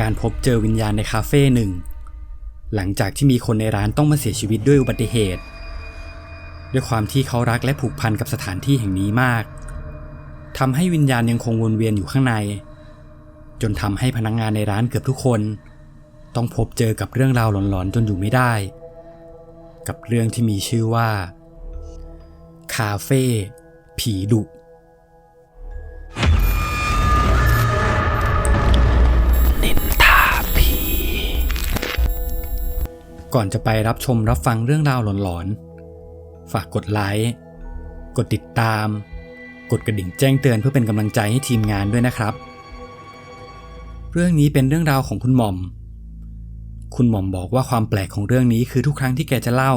การพบเจอวิญญาณในคาเฟ่หนึ่ง หลังจากที่มีคนในร้านต้องมาเสียชีวิตด้วยอุบัติเหตุ ด้วยความที่เขารักและผูกพันกับสถานที่แห่งนี้มากทำให้วิญญาณยังคงวนเวียนอยู่ข้างใน จนทำให้พนักงงานในร้านเกือบทุกคน ต้องพบเจอกับเรื่องราวหลอนๆจนอยู่ไม่ได้ กับเรื่องที่มีชื่อว่า คาเฟ่ผีดุ ก่อนจะไปรับชมรับฟังเรื่องราวหลอนๆ ฝากกดไลค์ กดติดตาม กดกระดิ่งแจ้งเตือนเพื่อเป็นกำลังใจให้ทีมงานด้วยนะครับ เรื่องนี้เป็นเรื่องราวของคุณหม่อม คุณหม่อมบอกว่าความแปลกของเรื่องนี้คือทุกครั้งที่แกจะเล่า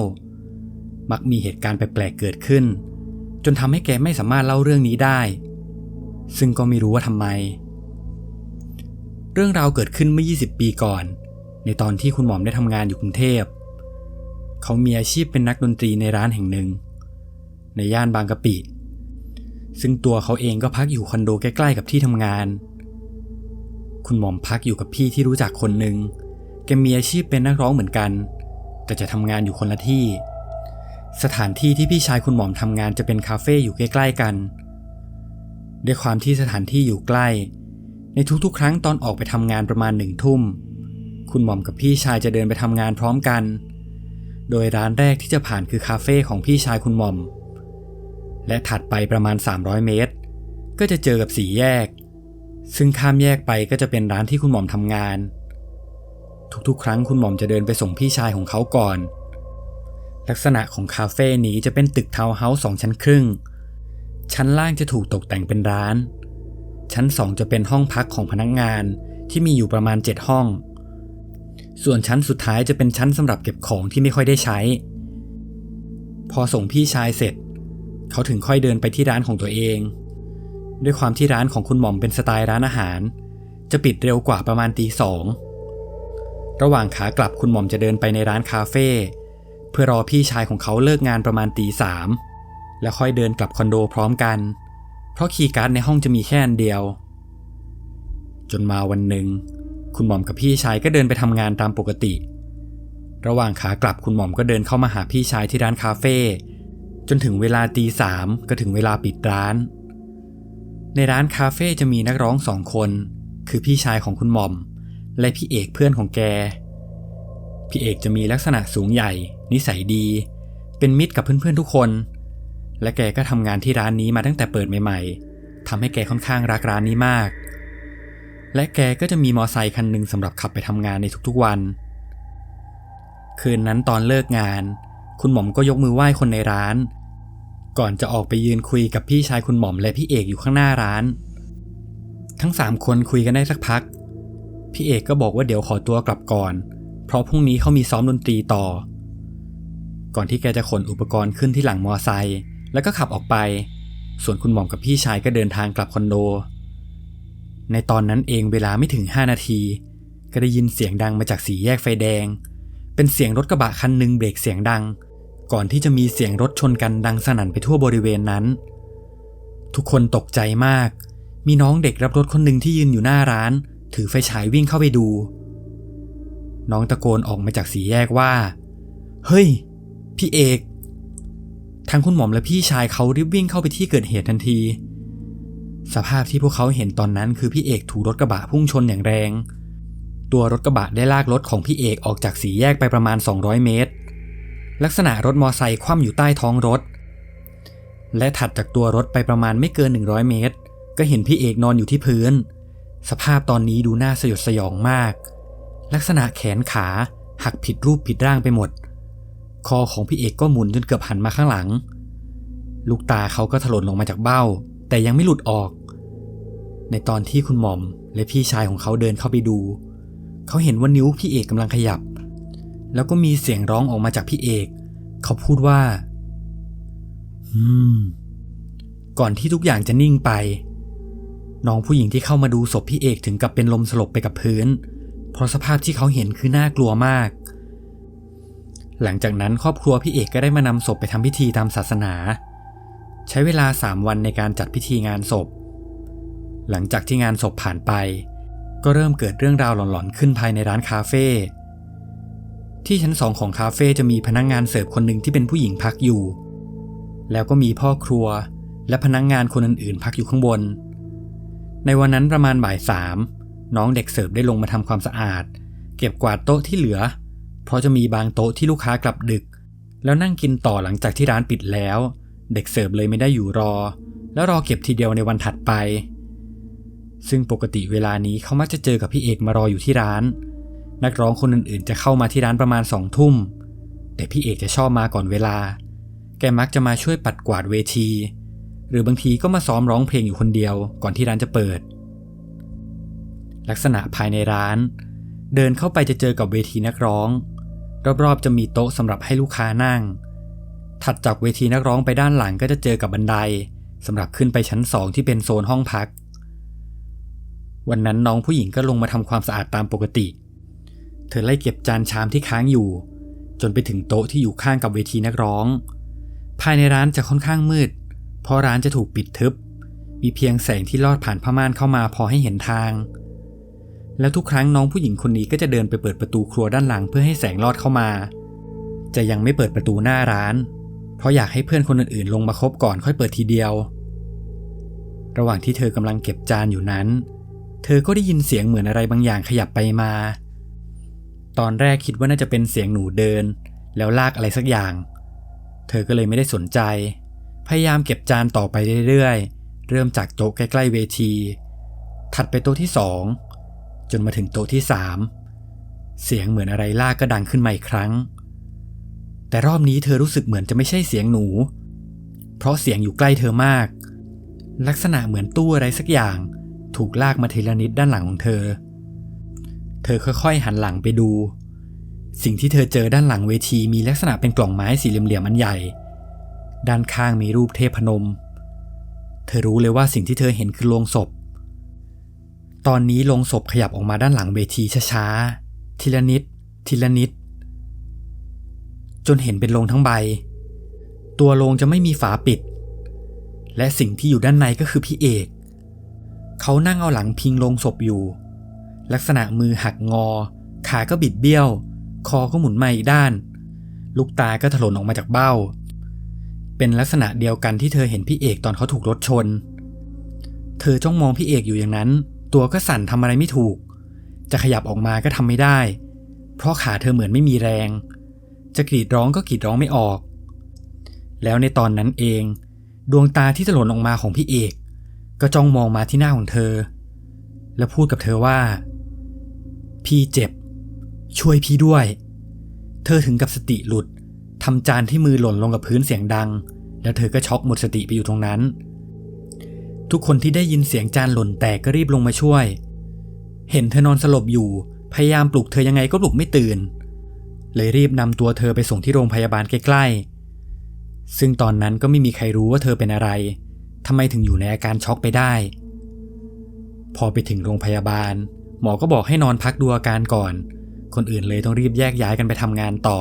มักมีเหตุการณ์แปลกๆเกิดขึ้น จนทำให้แกไม่สามารถเล่าเรื่องนี้ได้ ซึ่งก็ไม่รู้ว่าทำไม เรื่องราวเกิดขึ้นเมื่อ 20 ปีก่อน ในตอนที่คุณหม่อมได้ทำงานอยู่กรุงเทพ เขามีอาชีพเป็นนักดนตรีในร้านแห่งหนึ่ง ในย่านบางกะปิ ซึ่งตัวเขาเองก็พักอยู่คอนโดใกล้ๆกับที่ทำงาน คุณหม่อมพักอยู่กับพี่ที่รู้จักคนหนึ่งแกมีอาชีพเป็นนักร้องเหมือนกัน แต่จะทำงานอยู่คนละที่ สถานที่ที่พี่ชายคุณหม่อมทำงานจะเป็นคาเฟ่อยู่ใกล้ๆกันด้วยความที่สถานที่อยู่ใกล้ ในทุกๆ ครั้งตอนออกไปทำงานประมาณหนึ่งทุ่ม คุณหม่อมกับพี่ชายจะเดินไปทำงานพร้อมกัน โดยร้านแรกที่จะผ่านคือคาเฟ่ของพี่ชายคุณหม่อม และถัดไปประมาณ 300 เมตร ก็จะเจอกับสี่แยก ซึ่งข้ามแยกไปก็จะเป็นร้านที่คุณหม่อมทำงาน ทุกๆ ครั้งคุณหม่อมจะเดินไปส่งพี่ชายของเขาก่อน ลักษณะของคาเฟ่นี้จะเป็นตึกทาวน์เฮาส์สองชั้นครึ่ง ชั้นล่างจะถูกตกแต่งเป็นร้าน ชั้นสองจะเป็นห้องพักของพนักงานที่มีอยู่ประมาณ 7 ห้อง ส่วนชั้นสุดท้ายจะเป็นชั้นสำหรับเก็บของที่ไม่ค่อยได้ใช้ พอส่งพี่ชายเสร็จ เขาถึงค่อยเดินไปที่ร้านของตัวเอง ด้วยความที่ร้านของคุณหม่อมเป็นสไตล์ร้านอาหาร จะปิดเร็วกว่าประมาณตีสองระหว่างขากลับคุณหม่อมจะเดินไปในร้านคาเฟ่เพื่อรอพี่ชายของเขาเลิกงานประมาณตีสามแล้วค่อยเดินกลับคอนโดพร้อมกัน เพราะคีย์การ์ดในห้องจะมีแค่อันเดียว จนมาวันหนึ่ง คุณหม่อมกับพี่ชายก็เดินไปทำงานตามปกติ ระหว่างขากลับคุณหม่อมก็เดินเข้ามาหาพี่ชายที่ร้านคาเฟ่จนถึงเวลาตีสามก็ถึงเวลาปิดร้าน ในร้านคาเฟ่จะมีนักร้องสองคน คือพี่ชายของคุณหม่อม และพี่เอกเพื่อนของแก พี่เอกจะมีลักษณะสูงใหญ่ นิสัยดี เป็นมิตรกับเพื่อนๆทุกคน และแกก็ทำงานที่ร้านนี้มาตั้งแต่เปิดใหม่ ๆทำให้แกค่อนข้างรักร้านนี้มาก และแกก็จะมีมอไซค์คันหนึ่งสำหรับขับไปทำงานในทุกๆวัน คืนนั้นตอนเลิกงาน คุณหม่อมก็ยกมือไหว้คนในร้าน ก่อนจะออกไปยืนคุยกับพี่ชายคุณหม่อมและพี่เอกอยู่ข้างหน้าร้าน ทั้งสามคนคุยกันได้สักพัก พี่เอกก็บอกว่าเดี๋ยวขอตัวกลับก่อน เพราะพรุ่งนี้เขามีซ้อมดนตรีต่อ ก่อนที่แกจะขนอุปกรณ์ขึ้นที่หลังมอไซค์แล้วก็ขับออกไป ส่วนคุณหม่อมกับพี่ชายก็เดินทางกลับคอนโด ในตอนนั้นเองเวลาไม่ถึง 5 นาที ก็ได้ยินเสียงดังมาจากสีแยกไฟแดง เป็นเสียงรถกระบะคันหนึ่งเบรกเสียงดัง ก่อนที่จะมีเสียงรถชนกันดังสนั่นไปทั่วบริเวณนั้น ทุกคนตกใจมาก มีน้องเด็กรับรถคนหนึ่งที่ยืนอยู่หน้าร้าน ถือไฟฉายวิ่งเข้าไปดู น้องตะโกนออกมาจากสีแยกว่า เฮ้ย พี่เอก ทั้งคุณหมอมและพี่ชายเขารีบวิ่งเข้าไปที่เกิดเหตุทันที สภาพที่พวกเขาเห็นตอนนั้นคือพี่เอกถูกรถกระบะพุ่งชนอย่างแรง ตัวรถกระบะได้ลากรถของพี่เอกออกจากสีแยกไปประมาณ 200 เมตร ลักษณะรถมอไซค์คว่ำอยู่ใต้ท้องรถ และถัดจากตัวรถไปประมาณไม่เกิน 100 เมตร ก็เห็นพี่เอกนอนอยู่ที่พื้น สภาพตอนนี้ดูน่าสยดสยองมาก ลักษณะแขนขาหักผิดรูปผิดร่างไปหมด คอของพี่เอกก็หมุนจนเกือบหันมาข้างหลัง ลูกตาเขาก็ถลนลงมาจากเบ้า แต่ยังไม่หลุดออก ในตอนที่คุณหม่อม และพี่ชายของเขาเดินเข้าไปดู เขาเห็นว่านิ้วพี่เอกกำลังขยับ แล้วก็มีเสียงร้องออกมาจากพี่เอก เขาพูดว่าอืมก่อนที่ทุกอย่างจะนิ่งไป น้องผู้หญิงที่เข้ามาดูศพพี่เอกถึงกับเป็นลมสลบไปกับพื้น เพราะสภาพที่เขาเห็นคือน่ากลัวมาก หลังจากนั้นครอบครัวพี่เอกก็ได้มานำศพไปทำพิธีตามศาสนา ใช้เวลาสามวันในการจัดพิธีงานศพ หลังจากที่งานศพผ่านไป ก็เริ่มเกิดเรื่องราวหลอนๆขึ้นภายในร้านคาเฟ่ที่ชั้นสองของคาเฟ่จะมีพนักงงานเสิร์ฟคนหนึ่งที่เป็นผู้หญิงพักอยู่ แล้วก็มีพ่อครัวและพนักงงานคนอื่นๆ พักอยู่ข้างบน ในวันนั้นประมาณบ่ายสามน้องเด็กเสิร์ฟได้ลงมาทำความสะอาด เก็บกวาดโต๊ะที่เหลือ เพราะจะมีบางโต๊ะที่ลูกค้ากลับดึก แล้วนั่งกินต่อหลังจากที่ร้านปิดแล้ว เด็กเสิร์ฟเลยไม่ได้อยู่รอ แล้วรอเก็บทีเดียวในวันถัดไป ซึ่งปกติเวลานี้เขามักจะเจอกับพี่เอกมารออยู่ที่ร้าน นักร้องคนอื่นๆ จะเข้ามาที่ร้านประมาณสองทุ่ม แต่พี่เอกจะชอบมาก่อนเวลา แกมักจะมาช่วยปัดกวาดเวที หรือบางทีก็มาซ้อมร้องเพลงอยู่คนเดียวก่อนที่ร้านจะเปิด ลักษณะภายในร้าน เดินเข้าไปจะเจอกับเวทีนักร้อง รอบๆจะมีโต๊ะสำหรับให้ลูกค้านั่ง ถัดจากเวทีนักร้องไปด้านหลังก็จะเจอกับบันไดสำหรับขึ้นไปชั้นสองที่เป็นโซนห้องพัก วันนั้นน้องผู้หญิงก็ลงมาทำความสะอาดตามปกติ เธอไล่เก็บจานชามที่ค้างอยู่ จนไปถึงโต๊ะที่อยู่ข้างกับเวทีนักร้อง ภายในร้านจะค่อนข้างมืด เพราะร้านจะถูกปิดทึบ มีเพียงแสงที่ลอดผ่านผ้าม่านเข้ามาพอให้เห็นทาง แล้วทุกครั้งน้องผู้หญิงคนนี้ก็จะเดินไปเปิดประตูครัวด้านหลังเพื่อให้แสงลอดเข้ามา จะยังไม่เปิดประตูหน้าร้าน เพราะอยากให้เพื่อนคนอื่นๆ ลงมาคบก่อนค่อยเปิดทีเดียว ระหว่างที่เธอกำลังเก็บจานอยู่นั้น เธอก็ได้ยินเสียงเหมือนอะไรบางอย่างขยับไปมา ตอนแรกคิดว่าน่าจะเป็นเสียงหนูเดิน แล้วลากอะไรสักอย่าง เธอก็เลยไม่ได้สนใจ พยายามเก็บจานต่อไปเรื่อยๆ เริ่มจากโต๊ะใกล้ๆเวที ถัดไปโต๊ะที่สองจนมาถึงโต๊ะที่สามเสียงเหมือนอะไรลากก็ดังขึ้นมาอีกครั้ง แต่รอบนี้เธอรู้สึกเหมือนจะไม่ใช่เสียงหนู เพราะเสียงอยู่ใกล้เธอมาก ลักษณะเหมือนตู้อะไรสักอย่าง ถูกลากมาทีละนิดด้านหลังของเธอ เธอค่อยๆหันหลังไปดู สิ่งที่เธอเจอด้านหลังเวทีมีลักษณะเป็นกล่องไม้สี่เหลี่ยมๆอันใหญ่ ด้านข้างมีรูปเทพนม เธอรู้เลยว่าสิ่งที่เธอเห็นคือโลงศพ ตอนนี้โลงศพขยับออกมาด้านหลังเวทีช้าๆ ทีละนิด ทีละนิด จนเห็นเป็นโลงทั้งใบ ตัวโลงจะไม่มีฝาปิดและสิ่งที่อยู่ด้านในก็คือพี่เอก เขานั่งเอาหลังพิงโลงศพอยู่ ลักษณะมือหักงอ ขาก็บิดเบี้ยว คอก็หมุนมาอีกด้าน ลูกตาก็ถลนออกมาจากเบ้า เป็นลักษณะเดียวกันที่เธอเห็นพี่เอกตอนเขาถูกรถชน เธอจ้องมองพี่เอกอยู่อย่างนั้น ตัวก็สั่นทำอะไรไม่ถูก จะขยับออกมาก็ทำไม่ได้ เพราะขาเธอเหมือนไม่มีแรง จะกรีดร้องก็กรีดร้องไม่ออก แล้วในตอนนั้นเอง ดวงตาที่ถลนออกมาของพี่เอก ก็จ้องมองมาที่หน้าของเธอ แล้วพูดกับเธอว่า พี่เจ็บ ช่วยพี่ด้วย เธอถึงกับสติหลุดทำจานที่มือหล่นลงกับพื้นเสียงดัง แล้วเธอก็ช็อกหมดสติไปอยู่ตรงนั้น ทุกคนที่ได้ยินเสียงจานหล่นแตกก็รีบลงมาช่วย เห็นเธอนอนสลบอยู่ พยายามปลุกเธอยังไงก็ปลุกไม่ตื่น เลยรีบนำตัวเธอไปส่งที่โรงพยาบาลใกล้ๆซึ่งตอนนั้นก็ไม่มีใครรู้ว่าเธอเป็นอะไร ทำไมถึงอยู่ในอาการช็อกไปได้ พอไปถึงโรงพยาบาล หมอก็บอกให้นอนพักดูอาการก่อน คนอื่นเลยต้องรีบแยกย้ายกันไปทำงานต่อ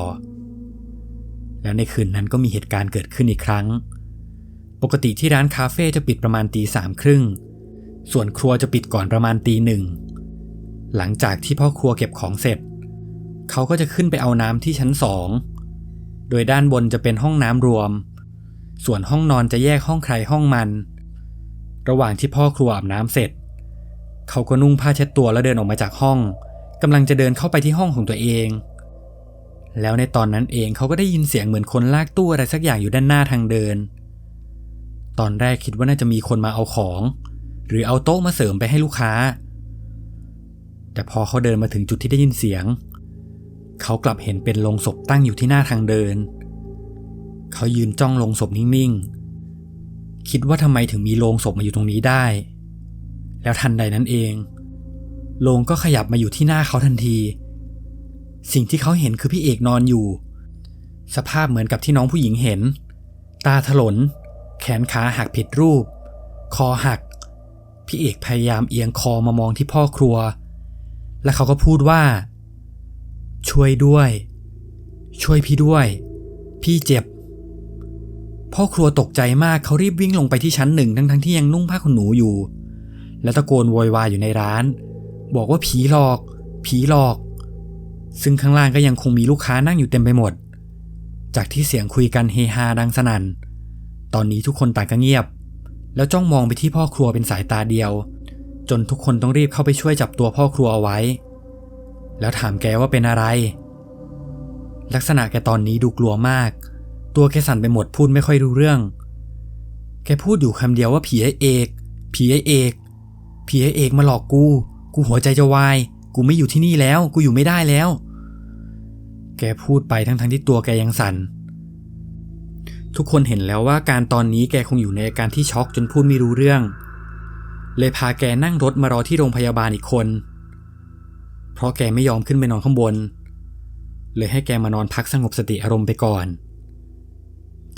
แล้วในคืนนั้นก็มีเหตุการณ์เกิดขึ้นอีกครั้ง ปกติที่ร้านคาเฟ่จะปิดประมาณตีสามครึ่ง ส่วนครัวจะปิดก่อนประมาณตีหนึ่ง หลังจากที่พ่อครัวเก็บของเสร็จ เขาก็จะขึ้นไปเอาน้ำที่ชั้นสอง โดยด้านบนจะเป็นห้องน้ำรวม ส่วนห้องนอนจะแยกห้องใครห้องมัน ระหว่างที่พ่อครัวอาบน้ำเสร็จ เขาก็นุ่งผ้าเช็ดตัวแล้วเดินออกมาจากห้องกำลังจะเดินเข้าไปที่ห้องของตัวเอง แล้วในตอนนั้นเองเขาก็ได้ยินเสียงเหมือนคนลากตู้อะไรสักอย่างอยู่ด้านหน้าทางเดิน ตอนแรกคิดว่าน่าจะมีคนมาเอาของ หรือเอาโต๊ะมาเสริมไปให้ลูกค้า แต่พอเขาเดินมาถึงจุดที่ได้ยินเสียง เขากลับเห็นเป็นโลงศพตั้งอยู่ที่หน้าทางเดินเเขายืนจ้องโลงศพนิ่งๆ คิดว่าทำไมถึงมีโลงศพมาอยู่ตรงนี้ได้ แล้วทันใดนั้นเอง โลงก็ขยับมาอยู่ที่หน้าเขาทันที สิ่งที่เขาเห็นคือพี่เอกนอนอยู่ สภาพเหมือนกับที่น้องผู้หญิงเห็น ตาถลน แขนขาหักผิดรูป คอหัก พี่เอกพยายามเอียงคอมามองที่พ่อครัว และเขาก็พูดว่า ช่วยด้วย ช่วยพี่ด้วย พี่เจ็บ พ่อครัวตกใจมากเขารีบวิ่งลงไปที่ชั้นหนึ่งทั้งๆที่ยังนุ่งผ้าขนหนูอยู่ แล้วตะโกนโวยวายอยู่ในร้าน บอกว่าผีหลอก ผีหลอก ซึ่งข้างล่างก็ยังคงมีลูกค้านั่งอยู่เต็มไปหมด จากที่เสียงคุยกันเฮฮาดังสนั่น ตอนนี้ทุกคนต่างก็เงียบ แล้วจ้องมองไปที่พ่อครัวเป็นสายตาเดียว จนทุกคนต้องรีบเข้าไปช่วยจับตัวพ่อครัวเอาไว้ แล้วถามแกว่าเป็นอะไร ลักษณะแกตอนนี้ดูกลัวมาก ตัวแกสั่นไปหมดพูดไม่ค่อยรู้เรื่อง แกพูดอยู่คำเดียวว่าผีไอเอก ผีไอเอก ผีไอเอกมาหลอกกู กูหัวใจจะวาย กูไม่อยู่ที่นี่แล้ว กูอยู่ไม่ได้แล้ว แกพูดไปทั้งๆทที่ตัวแกยังสั่น ทุกคนเห็นแล้วว่าการตอนนี้แกคงอยู่ในอาการที่ช็อกจนพูดไม่รู้เรื่อง เลยพาแกนั่งรถมารอที่โรงพยาบาลอีกคน เพราะแกไม่ยอมขึ้นไปนอนข้างบน เลยให้แกมานอนพักสงบสติอารมณ์ไปก่อน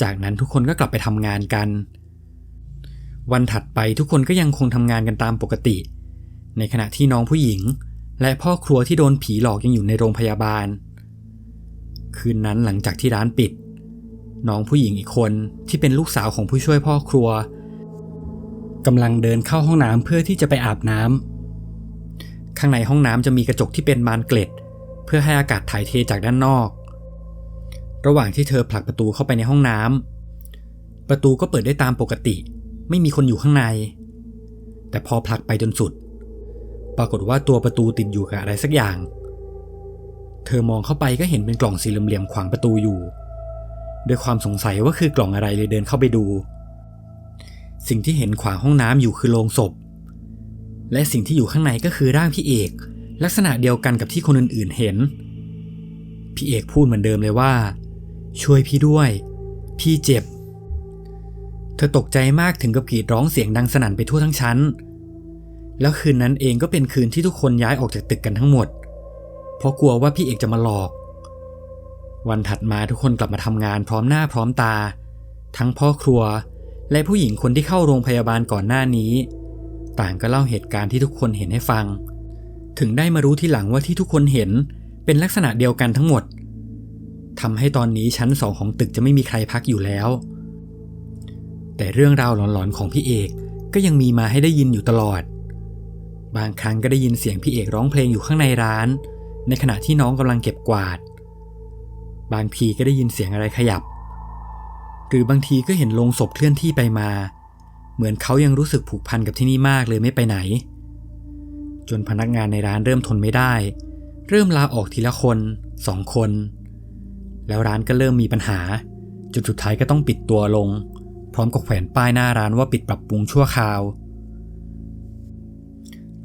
จากนั้นทุกคนก็กลับไปทำงานกัน วันถัดไปทุกคนก็ยังคงทำงานกันตามปกติ ในขณะที่น้องผู้หญิง และพ่อครัวที่โดนผีหลอกยังอยู่ในโรงพยาบาล คืนนั้นหลังจากที่ร้านปิด น้องผู้หญิงอีกคนที่เป็นลูกสาวของผู้ช่วยพ่อครัวกำลังเดินเข้าห้องน้ำเพื่อที่จะไปอาบน้ำข้างในห้องน้ำจะมีกระจกที่เป็นบานเกล็ด เพื่อให้อากาศถ่ายเทจากด้านนอก ระหว่างที่เธอผลักประตูเข้าไปในห้องน้ำประตูก็เปิดได้ตามปกติ ไม่มีคนอยู่ข้างใน แต่พอผลักไปจนสุด ปรากฏว่าตัวประตูติดอยู่กับอะไรสักอย่าง เธอมองเข้าไปก็เห็นเป็นกล่องสี่เหลี่ยมขวางประตูอยู่ด้วยความสงสัยว่าคือกล่องอะไรเลยเดินเข้าไปดู สิ่งที่เห็นขวางห้องน้ำอยู่คือโลงศพ และสิ่งที่อยู่ข้างในก็คือร่างพี่เอก ลักษณะเดียวกันกับที่คนอื่นๆเห็น พี่เอกพูดเหมือนเดิมเลยว่า ช่วยพี่ด้วย พี่เจ็บ เธอตกใจมากถึงกับกรีดร้องเสียงดังสนั่นไปทั่วทั้งชั้น แล้วคืนนั้นเองก็เป็นคืนที่ทุกคนย้ายออกจากตึกกันทั้งหมด เพราะกลัวว่าพี่เอกจะมาหลอก วันถัดมาทุกคนกลับมาทำงานพร้อมหน้าพร้อมตา ทั้งพ่อครัว และผู้หญิงคนที่เข้าโรงพยาบาลก่อนหน้านี้ ต่างก็เล่าเหตุการณ์ที่ทุกคนเห็นให้ฟัง ถึงได้มารู้ที่หลังว่าที่ทุกคนเห็นเป็นลักษณะเดียวกันทั้งหมด ทำให้ตอนนี้ชั้นสองของตึกจะไม่มีใครพักอยู่แล้ว แต่เรื่องราวหลอนๆของพี่เอกก็ยังมีมาให้ได้ยินอยู่ตลอด บางครั้งก็ได้ยินเสียงพี่เอกร้องเพลงอยู่ข้างในร้าน ในขณะที่น้องกำลังเก็บกวาด บางทีก็ได้ยินเสียงอะไรขยับ หรือบางทีก็เห็นโลงศพเคลื่อนที่ไปมา เหมือนเขายังรู้สึกผูกพันกับที่นี่มากเลยไม่ไปไหน จนพนักงานในร้านเริ่มทนไม่ได้ เริ่มลาออกทีละคนสองคน แล้วร้านก็เริ่มมีปัญหาจนสุดท้ายก็ต้องปิดตัวลง พร้อมกับแขวนป้ายหน้าร้านว่าปิดปรับปรุงชั่วคราว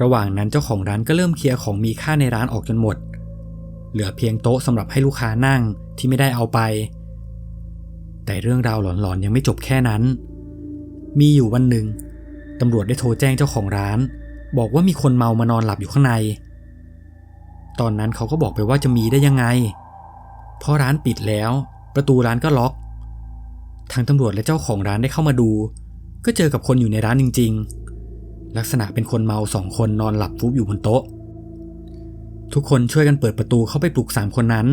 ระหว่างนั้นเจ้าของร้านก็เริ่มเคลียร์ของมีค่าในร้านออกจนหมด เหลือเพียงโต๊ะสำหรับให้ลูกค้านั่งที่ไม่ได้เอาไป แต่เรื่องราวหลอนๆยังไม่จบแค่นั้น มีอยู่วันหนึ่งตำรวจได้โทรแจ้งเจ้าของร้าน บอกว่ามีคนเมามานอนหลับอยู่ข้างใน ตอนนั้นเขาก็บอกไปว่าจะมีได้ยังไง พราะร้านปิดแล้ว ประตูร้านก็ล็อก ทางตำรวจและเจ้าของร้านได้เข้ามาดู ก็เจอกับคนอยู่ในร้านจริง ๆ ลักษณะเป็นคนเมาสองคนนอนหลับฟุบอยู่บนโต๊ะ ทุกคนช่วยกันเปิดประตูเข้าไปปลุกสามคนนั้น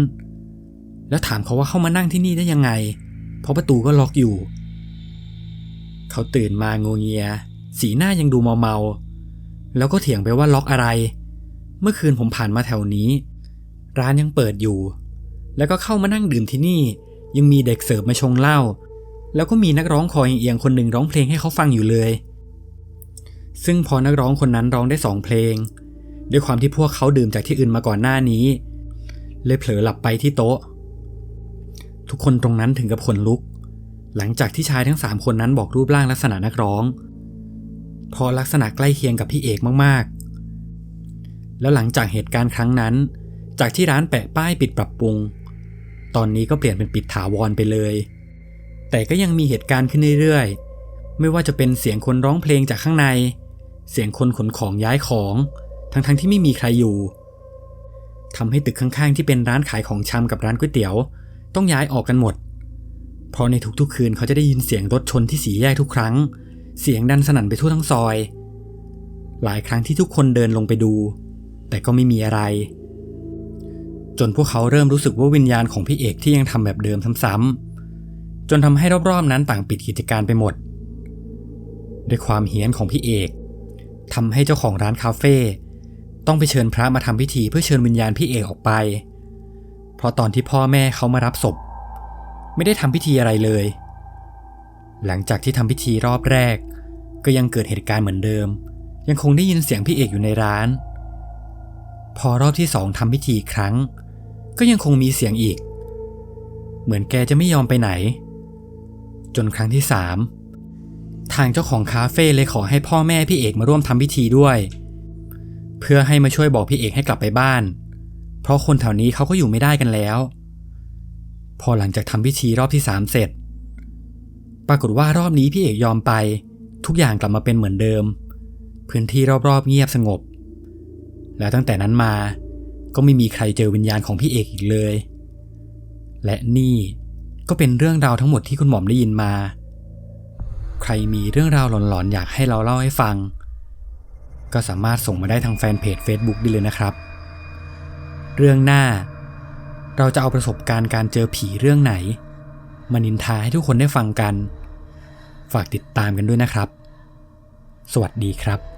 แล้วถามเขาว่าเข้ามานั่งที่นี่ได้ยังไง เพราะประตูก็ล็อกอยู่ เขาตื่นมาโงเงีย สีหน้ายังดูเมาๆแล้วก็เถียงไปว่าล็อกอะไร เมื่อคืนผมผ่านมาแถวนี้ ร้านยังเปิดอยู่ แล้วก็เข้ามานั่งดื่มที่นี่ ยังมีเด็กเสิร์ฟมาชงเหล้าแล้วก็มีนักร้องคอเอียงคนหนึ่งร้องเพลงให้เขาฟังอยู่เลย ซึ่งพอนักร้องคนนั้นร้องได้สองเพลง ด้วยความที่พวกเขาดื่มจากที่อื่นมาก่อนหน้านี้ เลยเผลอหลับไปที่โต๊ะ ทุกคนตรงนั้นถึงกับขนลุก หลังจากที่ชายทั้งสามคนนั้นบอกรูปร่างลักษณะนักร้อง พอลักษณะใกล้เคียงกับพี่เอกมากๆ แล้วหลังจากเหตุการณ์ครั้งนั้น จากที่ร้านแปะป้ายปิดปรับปรุง ตอนนี้ก็เปลี่ยนเป็นปิดถาวรไปเลย แต่ก็ยังมีเหตุการณ์ขึ้นเรื่อยๆ ไม่ว่าจะเป็นเสียงคนร้องเพลงจากข้างใน เสียงคนขนของย้ายของ ทั้งๆทที่ไม่มีใครอยู่ทำให้ตึกข้างๆ ที่เป็นร้านขายของชำกับร้านก๋วยเตี๋ยว ต้องย้ายออกกันหมด เพราะในทุกๆคืนเขาจะได้ยินเสียงรถชนที่สีแยกทุกครั้ง เสียงดันสนั่นไปทั่วทั้งซอย หลายครั้งที่ทุกคนเดินลงไปดู แต่ก็ไม่มีอะไร จนพวกเขาเริ่มรู้สึกว่าวิญญาณของพี่เอกที่ยังทำแบบเดิมซ้ำๆจนทำให้รอบๆนั้นต่างปิดกิจการไปหมด ด้วยความเฮี้ยนของพี่เอกทำให้เจ้าของร้านคาเฟ่ต้องไปเชิญพระมาทำพิธีเพื่อเชิญวิญญาณพี่เอกออกไป เพราะตอนที่พ่อแม่เขามารับศพ ไม่ได้ทำพิธีอะไรเลย หลังจากที่ทำพิธีรอบแรก ก็ยังเกิดเหตุการณ์เหมือนเดิม ยังคงได้ยินเสียงพี่เอกอยู่ในร้าน พอรอบที่สองทำพิธีครั้ง ก็ยังคงมีเสียงอีก เหมือนแกจะไม่ยอมไปไหน จนครั้งที่สามทางเจ้าของคาเฟ่เลยขอให้พ่อแม่พี่เอกมาร่วมทำพิธีด้วย เพื่อให้มาช่วยบอกพี่เอกให้กลับไปบ้าน เพราะคนแถวนี้เขาก็อยู่ไม่ได้กันแล้ว พอหลังจากทำพิธีรอบที่สามเสร็จ ปรากฏว่ารอบนี้พี่เอกยอมไป ทุกอย่างกลับมาเป็นเหมือนเดิม พื้นที่รอบๆเงียบสงบ แล้วตั้งแต่นั้นมา ก็ไม่มีใครเจอวิญญาณของพี่เอกอีกเลย และนี่ก็เป็นเรื่องราวทั้งหมดที่คุณหม่อมได้ยินมา ใครมีเรื่องราวหลอนๆ อยากให้เราเล่าให้ฟัง ก็สามารถส่งมาได้ทางแฟนเพจ Facebook ได้เลยนะครับ เรื่องหน้า เราจะเอาประสบการณ์การเจอผีเรื่องไหน มานินทาให้ทุกคนได้ฟังกัน ฝากติดตามกันด้วยนะครับ สวัสดีครับ